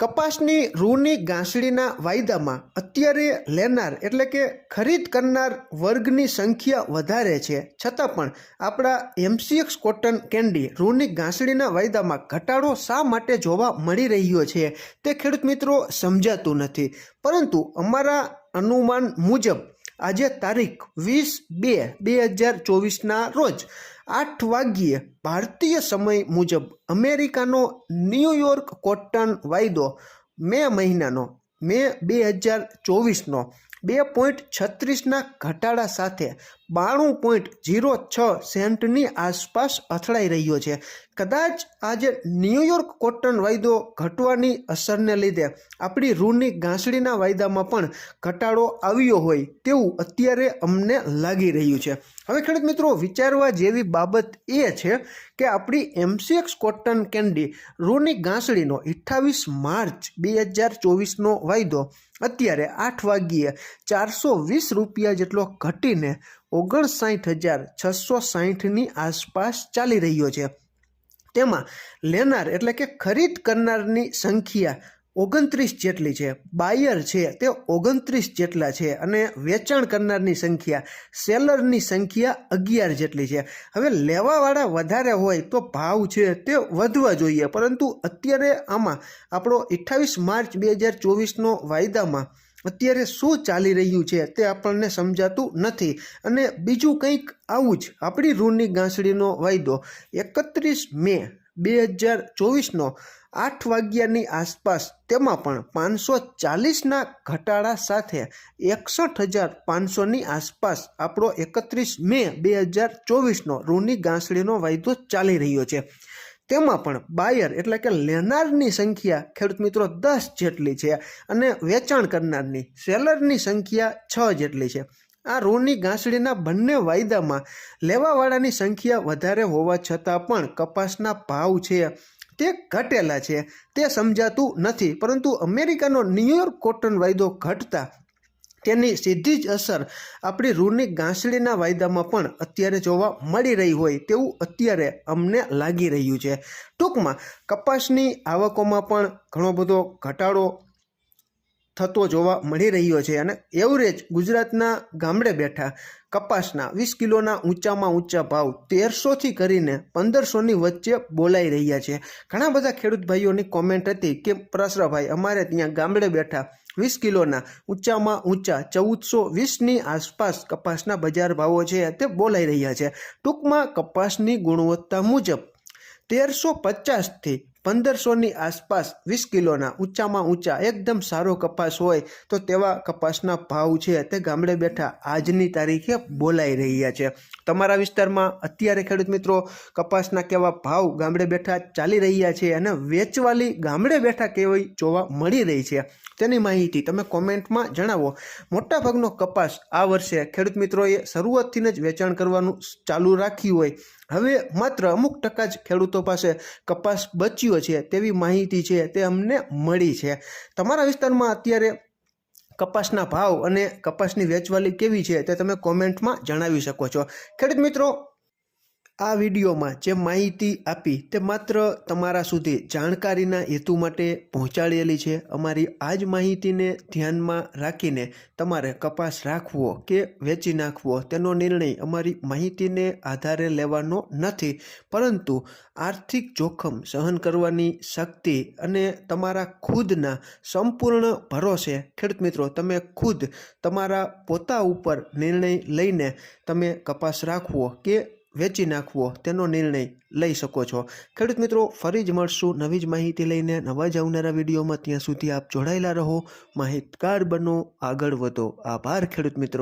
કપાસની રૂની ગાંસડીના વાયદામાં અત્યારે લેનાર એટલે કે ખરીદ કરનાર વર્ગની સંખ્યા વધારે છે. છતાં પણ આપણા એમસીએક્સ કોટન કેન્ડી રૂની ગાંસડીના વાયદામાં ઘટાડો શા માટે જોવા મળી રહ્યો છે તે ખેડૂત મિત્રો સમજાતું નથી. પરંતુ અમારા અનુમાન મુજબ આજે તારીખ વીસ બે બે હજાર ચોવીસના રોજ આઠ વાગ્યે ભારતીય સમય મુજબ અમેરિકાનો ન્યૂયોર્ક કોટન વાયદો મે મહિનાનો, મે બે હજાર ચોવીસનો બે પોઈન્ટ છત્રીસના ઘટાડા સાથે બાણું પોઈન્ટ ઝીરો છ સેન્ટની આસપાસ અથડાઈ રહ્યો છે. કદાચ આજે ન્યૂયોર્ક કોટન વાયદો ઘટવાની અસરને લીધે આપણી રૂની ગાંસડીના વાયદામાં પણ ઘટાડો આવ્યો હોય તેવું અત્યારે અમને લાગી રહ્યું છે. હવે ખેડૂત મિત્રો, વિચારવા જેવી બાબત એ છે કે આપણી એમસીએક્સ કોટન કેન્ડી રૂની ગાંસડીનો અઠ્ઠાવીસ માર્ચ બે હજાર ચોવીસનો વાયદો અત્યારે આઠ વાગ્યે ચારસો વીસ રૂપિયા જેટલો ઘટીને ઓગણસાઠ હજાર છસો સાહીઠની આસપાસ ચાલી રહ્યો છે. તેમાં લેનાર એટલે કે ખરીદ કરનારની સંખ્યા ઓગણત્રીસ જેટલી છે. બાયર છે તે ઓગણત્રીસ જેટલા છે અને વેચાણ કરનારની સંખ્યા, સેલરની સંખ્યા અગિયાર જેટલી છે. હવે લેવાવાળા વધારે હોય તો ભાવ છે તે વધવા જોઈએ. પરંતુ અત્યારે આમાં આપણો અઠ્ઠાવીસ માર્ચ બે હજાર ચોવીસનો વાયદામાં અત્યારે શું ચાલી રહ્યું છે તે આપણને સમજાતું નથી. અને બીજું કંઈક આવું જ. આપણી રૂની ગાંસડીનો વાયદો એકત્રીસ મે બે હજાર ચોવીસનો આઠ વાગ્યાની આસપાસ તેમાં પણ પાંચસો ચાલીસના ઘટાડા સાથે એકસઠ હજાર પાંચસોની આસપાસ આપણો એકત્રીસ મે બે હજાર ચોવીસનો રૂની ગાંસડીનો વાયદો ચાલી રહ્યો છે. તેમાં પણ બાયર એટલે કે લેનારની સંખ્યા ખેડૂત મિત્રો દસ જેટલી છે અને વેચાણ કરનારની સેલરની સંખ્યા છ જેટલી છે. આ રૂની ગાંસડીના બંને વાયદામાં લેવાવાળાની સંખ્યા વધારે હોવા છતાં પણ કપાસના ભાવ છે, તે ઘટેલા છે, તે સમજાતું નથી. પરંતુ અમેરિકાનો ન્યૂયોર્ક કોટન વાયદો ઘટતા તેની સીધી જ અસર આપણી રૂની ગાંસડીના વાયદામાં પણ અત્યારે જોવા મળી રહી હોય તેવું અત્યારે અમને લાગી રહ્યું છે. ટૂંકમાં, કપાસની આવકોમાં પણ ઘણો બધો ઘટાડો થતો જોવા મળી રહ્યો છે અને એવરેજ ગુજરાતના ગામડે બેઠા કપાસના વીસ કિલોના ઊંચામાં ઊંચા ભાવ તેરસોથી કરીને પંદરસોની વચ્ચે બોલાઈ રહ્યા છે. ઘણા બધા ખેડૂત ભાઈઓની કોમેન્ટ હતી કે, પ્રસરાભાઈ, અમારે ત્યાં ગામડે બેઠા વીસ કિલોના ઊંચામાં ઊંચા ચૌદસો વીસની આસપાસ કપાસના બજાર ભાવો છે તે બોલાઈ રહ્યા છે. ટૂંકમાં કપાસની ગુણવત્તા મુજબ તેરસો પચાસથી પંદરસોની આસપાસ વીસ કિલોના ઊંચામાં ઊંચા એકદમ સારો કપાસ હોય તો તેવા કપાસના ભાવ છે તે ગામડે બેઠા આજની તારીખે બોલાઈ રહ્યા છે. તમારા વિસ્તારમાં અત્યારે ખેડૂત મિત્રો કપાસના કેવા ભાવ ગામડે બેઠા ચાલી રહ્યા છે અને વેચવાલી ગામડે બેઠા કેવી જોવા મળી રહી છે તેની માહિતી તમે કોમેન્ટમાં જણાવો. મોટાભાગનો કપાસ આ વર્ષે ખેડૂત મિત્રોએ શરૂઆતથી જ વેચાણ કરવાનું ચાલુ રાખ્યું હોય. હવે માત્ર અમુક ટકા જ ખેડૂતો પાસે કપાસ બચ્યો છે, તેવી માહિતી છે, તે અમને મળી છે. તમારા વિસ્તારમાં અત્યારે કપાસના ભાવ અને કપાસની વેચવાલી કેવી છે તે તમે કોમેન્ટમાં જણાવી શકો છો. ખેડૂત મિત્રો આ વિડીયોમાં જે માહિતી આપી તે માત્ર તમારા સુધી જાણકારીના હેતુ માટે પહોંચાડેલી છે. અમારી આ જ માહિતીને ધ્યાનમાં રાખીને તમારે કપાસ રાખવો કે વેચી નાખવો તેનો નિર્ણય અમારી માહિતીને આધારે લેવાનો નથી. પરંતુ આર્થિક જોખમ સહન કરવાની શક્તિ અને તમારા ખુદના સંપૂર્ણ ભરોસે, ખેડૂત મિત્રો, તમે ખુદ તમારા પોતા ઉપર નિર્ણય લઈને તમે કપાસ રાખવો કે વેચી નાખવો, તેનો નિર્ણય લઈ શકો છો. ખેડૂત મિત્રો, ફરી જ મળશું નવી જ માહિતી લઈને. નવા જ આવનારા વિડીયોમાં ત્યાં સુધી આપ જોડાયેલા રહો. માહિતગાર બનો, આગળ વધો. આભાર ખેડૂત મિત્રો.